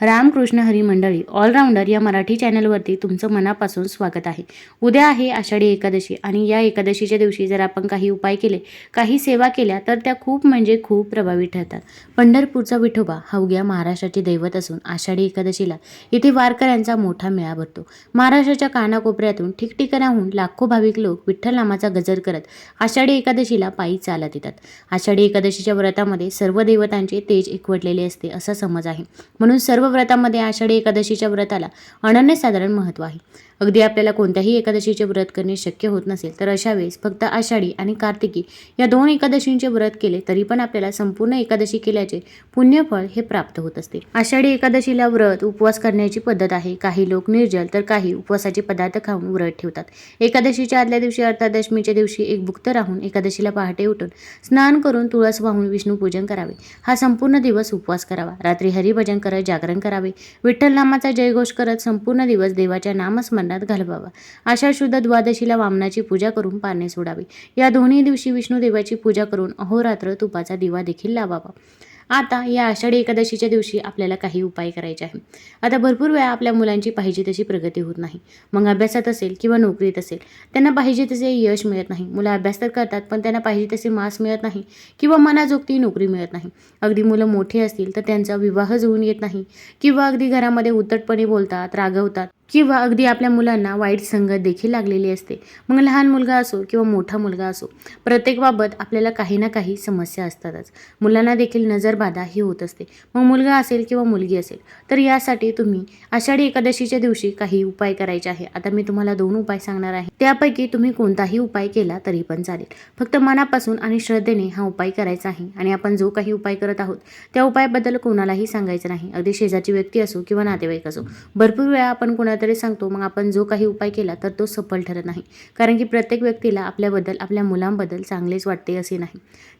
रामकृष्ण हरी मंडळी ऑलराऊंडर या मराठी चॅनलवरती तुमचं मनापासून स्वागत आहे. उद्या आहे आषाढी एकादशी आणि या एकादशीच्या दिवशी जर आपण काही उपाय केले काही सेवा केल्या तर त्या खूप म्हणजे खूप प्रभावी ठरतात. पंढरपूरचा विठोबा हा उग्या महाराष्ट्राचे दैवत असून आषाढी एकादशीला इथे वारकऱ्यांचा मोठा मेळा भरतो. महाराष्ट्राच्या कानाकोपऱ्यातून ठिकठिकाणाहून लाखो भाविक लोक विठ्ठल नामाचा गजर करत आषाढी एकादशीला पायी चालत येतात. आषाढी एकादशीच्या व्रतामध्ये सर्व देवतांचे तेज एकवटलेले असते असा समज आहे. म्हणून सर्व व्रतामध्ये आषाढी एकादशीच्या व्रताला अनन्यसाधारण महत्त्व आहे. अगदी आपल्याला कोणत्याही एकादशीचे व्रत करणे शक्य होत नसेल तर अशा वेळेस फक्त आषाढी आणि कार्तिकी या दोन एकादशींचे व्रत केले तरी पण आपल्याला संपूर्ण एकादशी केल्याचे पुण्यफळ हे प्राप्त होत असते. आषाढी एकादशीला व्रत उपवास करण्याची पद्धत आहे. काही लोक निर्जल तर काही उपवासाचे पदार्थ खाऊन व्रत ठेवतात. एकादशीच्या आदल्या दिवशी अर्थात दशमीच्या दिवशी एक भुक्त राहून एकादशीला पहाटे उठून स्नान करून तुळस वाहून विष्णू पूजन करावे. हा संपूर्ण दिवस उपवास करावा. रात्री हरिभजन करत जागरण करावे. विठ्ठल नामाचा जयघोष करत संपूर्ण दिवस देवाच्या नामस्मरणात घालवावा. अशा शुद्ध द्वादशीला वामनाची पूजा करून पारणे सोडावे. या दोन्ही दिवशी विष्णू देवाची पूजा करून अहोरात्र तुपाचा दिवा देखील लावावा. आता या आषाढी एकादशीच्या दिवशी आपल्याला काही उपाय करायचे आहे आता भरपूर वेळा आपल्या मुलांची पाहिजे तशी प्रगती होत नाही. मग अभ्यासात असेल किंवा नोकरीत असेल त्यांना पाहिजे तसे यश मिळत नाही. मुलं अभ्यास तर करतात पण त्यांना पाहिजे तसे मास मिळत नाही किंवा मनाजोगती नोकरी मिळत नाही. अगदी मुलं मोठी असतील तर त्यांचा विवाह जुळून येत नाही किंवा अगदी घरामध्ये उतटपणे बोलतात रागवतात. किंवा अगदी आपल्या मुलांना वाईट संगत देखील लागलेली असते. मग लहान मुलगा असो किंवा मोठा मुलगा असो प्रत्येक बाबत आपल्याला काही ना काही समस्या असतातच. मुलांना देखील नजरबाधा ही होत असते. मग मुलगा असेल किंवा मुलगी असेल तर यासाठी तुम्ही आषाढी एकादशीच्या दिवशी काही उपाय करायचे आहे? आता मी तुम्हाला दोन उपाय सांगणार आहे. त्यापैकी तुम्ही कोणताही उपाय केला तरी पण चालेल. फक्त मनापासून आणि श्रद्धेने हा उपाय करायचा आहे आणि आपण जो काही उपाय करत आहोत त्या उपायाबद्दल कोणालाही सांगायचं नाही. अगदी शेजारची व्यक्ती असो किंवा नातेवाईक असो. भरपूर वेळा आपण कोणा तरी सांगतो मग आपण जो काही उपाय केला तर तो सफल ठरत नाही. कारण की प्रत्येक व्यक्तीला आपल्याबद्दल आपल्या मुलांबद्दल चांगलेच वाटते असे नाही.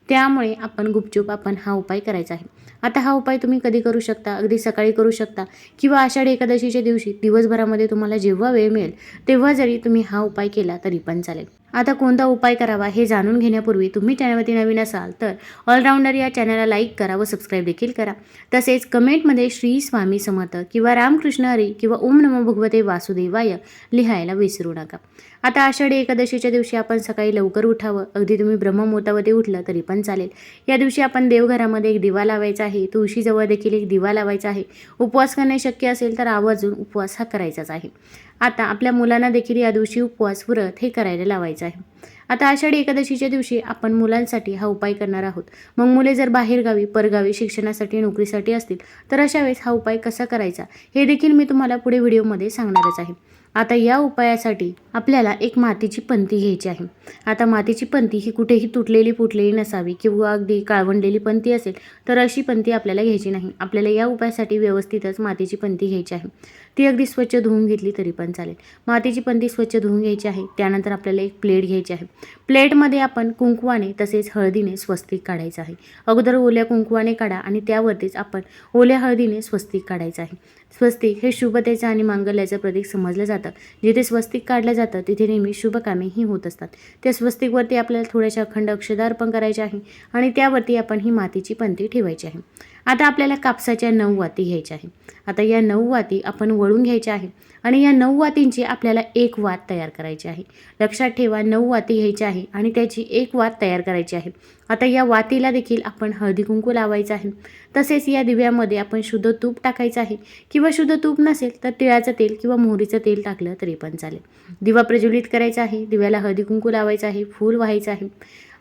त्यामुळे आपण गुपचूप आपण हा उपाय करायचा आहे. आता हा उपाय तुम्ही कधी करू शकता? अगदी सकाळी करू शकता. किंवा आषाढी एकादशीच्या दिवशी दिवसभरामध्ये तुम्हाला जेव्हा वेळ मिळेल तेव्हा जरी तुम्ही हा उपाय केला तरी पण चालेल. आता कोणता उपाय करावा हे जाणून घेण्यापूर्वी तुम्ही चॅनलवरती नवीन असाल तर ऑलराऊंडर या चॅनलला लाईक करा व सबस्क्राईब देखील करा. तसेच कमेंटमध्ये श्री स्वामी समर्थ किंवा रामकृष्ण हरी किंवा ओम नमो भगवते वासुदेवाय लिहायला विसरू नका. आता आषाढी एकादशीच्या दिवशी आपण सकाळी लवकर उठावं. अगदी तुम्ही ब्रह्ममुहूर्तामध्ये उठलं तरी पण चालेल. या दिवशी आपण देवघरामध्ये एक दिवा लावायचा आहे. तुळशीजवळ देखील एक दिवा लावायचा आहे. उपवास करणे शक्य असेल तर आवर्जून उपवास हा करायचाच आहे. आता आपल्या मुलांना देखील या दिवशी उपवास व्रत हे करायला लावायचं आहे. आता आषाढी एकादशीच्या दिवशी आपण मुलांसाठी हा उपाय करणार आहोत. मग मुले जर बाहेरगावी परगावी शिक्षणासाठी नोकरीसाठी असतील तर अशा वेळेस हा उपाय कसा करायचा? हे देखील मी तुम्हाला पुढे व्हिडिओमध्ये सांगणारच आहे. आता या उपायासाठी आपल्याला एक मातीची पंती घ्यायची आहे. आता मातीची पंती ही कुठेही तुटलेली फुटलेली नसावी किंवा अगदी काळवंडलेली पंती असेल तर अशी पंती आपल्याला घ्यायची नाही. आपल्याला या उपायासाठी व्यवस्थितच मातीची पंती घ्यायची आहे. ती अगदी स्वच्छ धुवून घेतली तरी पण चालेल. मातीची पंती स्वच्छ धुवून घ्यायची आहे. त्यानंतर आपल्याला एक प्लेट घ्यायची आहे. प्लेटमध्ये आपण कुंकवाने तसेच हळदीने स्वस्तिक काढायचं आहे. अगोदर ओल्या कुंकवाने काढा आणि त्यावरतीच आपण ओल्या हळदीने स्वस्तिक काढायचं आहे. स्वस्तिक हे शुभतेचं आणि मांगल्याचं प्रतीक समजलं जातं. जिथे स्वस्तिक काढलं जातं तिथे नेहमी शुभकामेही होत असतात. त्या स्वस्तिकवरती आपल्याला थोड्याशा अखंड अक्षदा अर्पण करायचे आहे आणि त्यावरती आपण ही मातीची पंती ठेवायची आहे. आता आपल्याला कापसाच्या नऊ वाती घ्यायच्या आहे आता या नऊ वाती आपण वळून घ्यायच्या आहे आणि या नऊ वातींची आपल्याला एक वात तयार करायची आहे. लक्षात ठेवा नऊ वाती घ्यायची आहे आणि त्याची एक वात तयार करायची आहे. आता या वातीला देखील आपण हळदी कुंकू लावायचं आहे. तसेच या दिव्यामध्ये आपण शुद्ध तूप टाकायचं आहे. किंवा शुद्ध तूप नसेल तर तिळाचं तेल किंवा मोहरीचं तेल टाकलं तरी पण चालेल. दिवा प्रज्वलित करायचा आहे. दिव्याला हळदी कुंकू लावायचं आहे. फूल व्हायचं आहे.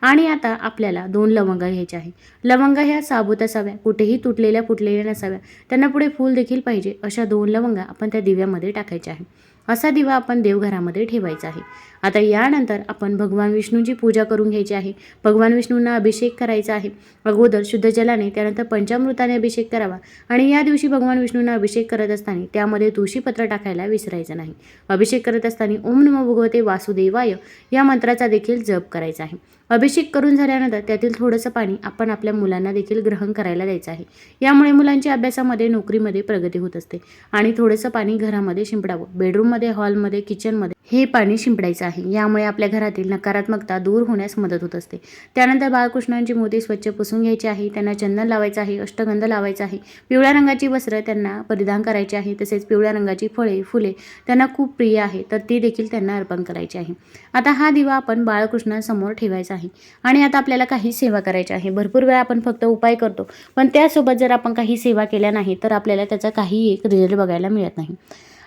आणि आता आपल्याला दोन लवंगा घ्यायच्या आहे. लवंगा ह्या साबूत असाव्या कुठेही तुटलेल्या फुटलेल्या नसाव्या. त्यांना पुढे फूल देखील पाहिजे. अशा दोन लवंगा आपण त्या दिव्यामध्ये टाकायच्या आहे. असा दिवा आपण देवघरामध्ये ठेवायचा आहे. आता यानंतर आपण भगवान विष्णूची पूजा करून घ्यायची आहे. भगवान विष्णूंना अभिषेक करायचा आहे. अगोदर शुद्ध जलाने त्यानंतर पंचामृताने अभिषेक करावा. आणि या दिवशी भगवान विष्णूंना अभिषेक करत असताना त्यामध्ये तुळशीपत्र टाकायला विसरायचं नाही. अभिषेक करत असताना ओम नम भगवते वासुदेवाय या मंत्राचा देखील जप करायचा आहे. अभिषेक करून झाल्यानंतर त्यातील थोडंसं पाणी आपण आपल्या मुलांना देखील ग्रहण करायला द्यायचं आहे. यामुळे मुलांच्या अभ्यासामध्ये नोकरीमध्ये प्रगती होत असते. आणि थोडंसं पाणी घरामध्ये शिंपडावं. बेडरूममध्ये हॉलमध्ये किचनमध्ये हे पाणी शिंपडायचं आहे. यामुळे आपल्या घरातील नकारात्मकता दूर होण्यास मदत होत असते. त्यानंतर बाळकृष्णांची मोती स्वच्छ पुसून घ्यायची आहे. त्यांना चंदन लावायचं आहे अष्टगंध लावायचा आहे. पिवळ्या रंगाची वस्त्र त्यांना परिधान करायची आहे. तसेच पिवळ्या रंगाची फळे फुले त्यांना खूप प्रिय आहे. तर ती देखील त्यांना अर्पण करायची आहे. आता हा दिवा आपण बाळकृष्णांसमोर ठेवायचा आहे. आणि आता आपल्याला काही सेवा करायची आहे. भरपूर वेळा आपण फक्त उपाय करतो. पण त्यासोबत जर आपण काही सेवा केल्या नाही तर आपल्याला त्याचा काही एक रिझल्ट बघायला मिळत नाही.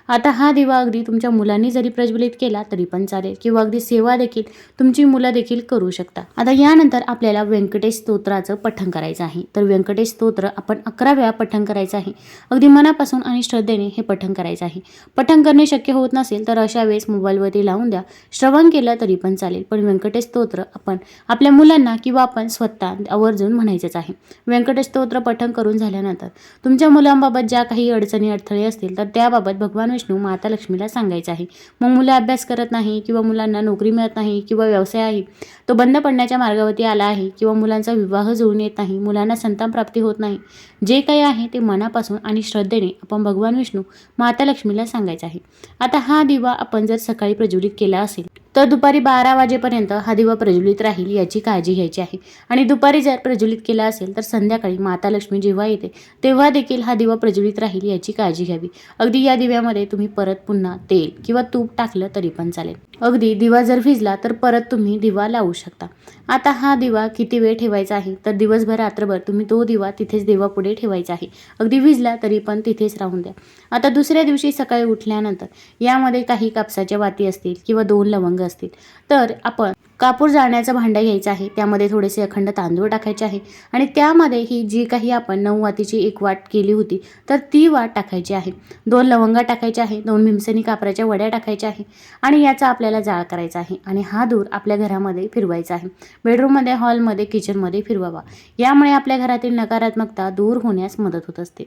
आता हा दिवा अगदी तुमच्या मुलांनी जरी प्रज्वलित केला तरी पण चालेल. किंवा अगदी सेवा देखील तुमची मुलं देखील करू शकता. आता यानंतर आपल्याला व्यंकटेश स्तोत्राचं पठण करायचं आहे. तर व्यंकटेश स्तोत्र आपण अकरा वेळा पठण करायचं आहे. अगदी मनापासून आणि श्रद्धेने हे पठण करायचं आहे. पठण करणे शक्य होत नसेल तर अशा वेळेस मोबाईलवरती लावून द्या. श्रवण केलं तरी पण चालेल. पण व्यंकटेश स्तोत्र आपण आपल्या मुलांना किंवा आपण स्वतः आवर्जून म्हणायचंच आहे. व्यंकटेश स्तोत्र पठण करून झाल्यानंतर तुमच्या मुलांबाबत ज्या काही अडचणी अडथळे असतील तर त्याबाबत भगवान विष्णू माता लक्ष्मीला सांगायचा आहे. मग मुलं अभ्यास करत नाही किंवा मुलांना नोकरी मिळत नाही किंवा व्यवसाय आहे तो बंद पडण्याच्या मार्गावरती आला आहे किंवा मुलांचा विवाह जुळून येत नाही मुलांना संतान प्राप्ती होत नाही जे काही आहे ते मनापासून आणि श्रद्धेने आपण भगवान विष्णू माता लक्ष्मीला सांगायचं आहे. आता हा दिवा आपण जर सकाळी प्रज्वलित केला असेल तर दुपारी बारा वाजेपर्यंत हा दिवा प्रज्वलित राहील याची काळजी घ्यायची आहे. आणि दुपारी जर प्रज्वलित केला असेल तर संध्याकाळी माता लक्ष्मी जेव्हा येते तेव्हा देखील हा दिवा प्रज्वलित राहील याची काळजी घ्यावी. अगदी या दिव्यामध्ये तुम्ही परत पुन्हा तेल किंवा तूप टाकलं तरी पण चालेल. अगदी दिवा जर भिजला तर परत तुम्ही दिवा लावू शकता. आता हा दिवा किती वेळ ठेवायचा आहे? तर दिवसभर रात्रभर तुम्ही तो दिवा तिथेच देवापुढे ठेवायचा आहे. अगदी भिजला तरी पण तिथेच राहून द्या. आता दुसऱ्या दिवशी सकाळी उठल्यानंतर यामध्ये काही कापसाच्या वाती असतील किंवा दोन लवंग असतील. तर आपण कापूर जाळण्याचं भांडं घ्यायचं आहे. त्यामध्ये थोडेसे अखंड तांदूळ टाकायचे आहे. आणि त्यामध्ये ही जी काही आपण नऊ वातीची एक वाट केली होती तर ती वाट टाकायची आहे. दोन लवंगा टाकायच्या आहे. दोन भीमसेनी कापराच्या वड्या टाकायच्या आहे. आणि याचा आपल्याला जाळ करायचा आहे. आणि हा धूर आपल्या घरामध्ये फिरवायचा आहे. बेडरूममध्ये हॉलमध्ये किचनमध्ये फिरवावा. यामुळे आपल्या घरातील नकारात्मकता दूर होण्यास मदत होत असते.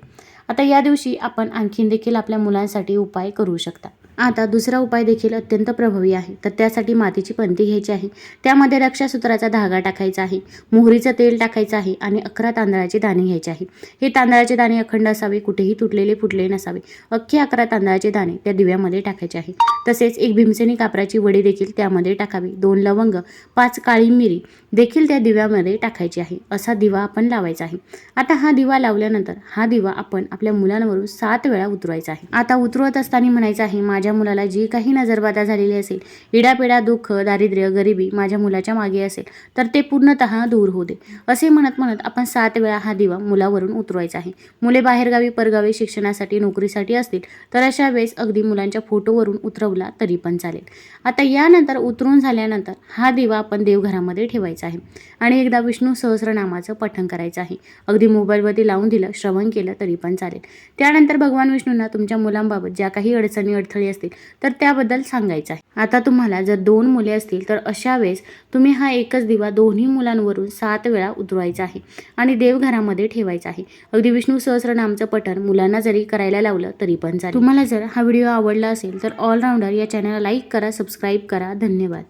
आता या दिवशी आपण आणखीन देखील आपल्या मुलांसाठी उपाय करू शकता. आता दुसरा उपाय देखील अत्यंत प्रभावी आहे. तर त्यासाठी मातीची पंती घ्यायची आहे. त्यामध्ये रक्षासूत्राचा धागा टाकायचा आहे. मोहरीचं तेल टाकायचं आहे आणि अकरा तांदळाचे दाणे घ्यायचे आहे. हे तांदळाचे दाणे अखंड असावे कुठेही तुटलेले फुटले नसावे. अख्खे अकरा तांदळाचे दाणे त्या दिव्यामध्ये टाकायचे आहे. तसेच एक भीमसेनी कापराची वडी देखील त्यामध्ये टाकावी. दोन लवंग पाच काळी मिरी देखील त्या दिव्यामध्ये टाकायची आहे. असा दिवा आपण लावायचा आहे. आता हा दिवा लावल्यानंतर हा दिवा आपण आपल्या मुलांवरून सात वेळा उतरवायचा आहे. आता उतरवत असताना म्हणायचं आहे माझ्या मुलाला जी काही नजरबाधा झालेली असेल इडापिडा दुःख दारिद्र्य गरिबी माझ्या मुलाच्या मागे असेल तर ते पूर्णतः दूर होऊ दे. असे म्हणत म्हणत आपण सात वेळा हा दिवा मुलावरून उतरवायचा आहे. मुले बाहेरगावी परगावी शिक्षणासाठी नोकरीसाठी असतील तर अशा वेळेस अगदी मुलांच्या फोटोवरून उतरवला तरी पण चालेल. आता यानंतर उतरून झाल्यानंतर हा दिवा आपण देवघरामध्ये ठेवायचा आहे. आणि एकदा विष्णू सहस्रनामाचं पठण करायचं आहे. अगदी मोबाईलवरती लावून दिलं श्रवण केलं तरी पण चालेल. त्यानंतर भगवान विष्णूंना तुमच्या मुलांबाबत ज्या काही अडचणी अडथळे असतील तर त्याबद्दल सांगायचं आहे. आता तुम्हाला जर दोन मुले असतील तर अशा वेळेस तुम्ही हा एकच दिवा दोन्ही मुलांवरून सात वेळा उतरवायचा आहे आणि देवघरामध्ये ठेवायचा आहे. अगदी विष्णू सहस्रनामचं पठण मुलांना जरी करायला लावलं तरी पण चालेल. तुम्हाला जर हा व्हिडिओ आवडला असेल तर ऑलराऊंडर या चॅनलला लाईक करा सबस्क्राईब करा. धन्यवाद.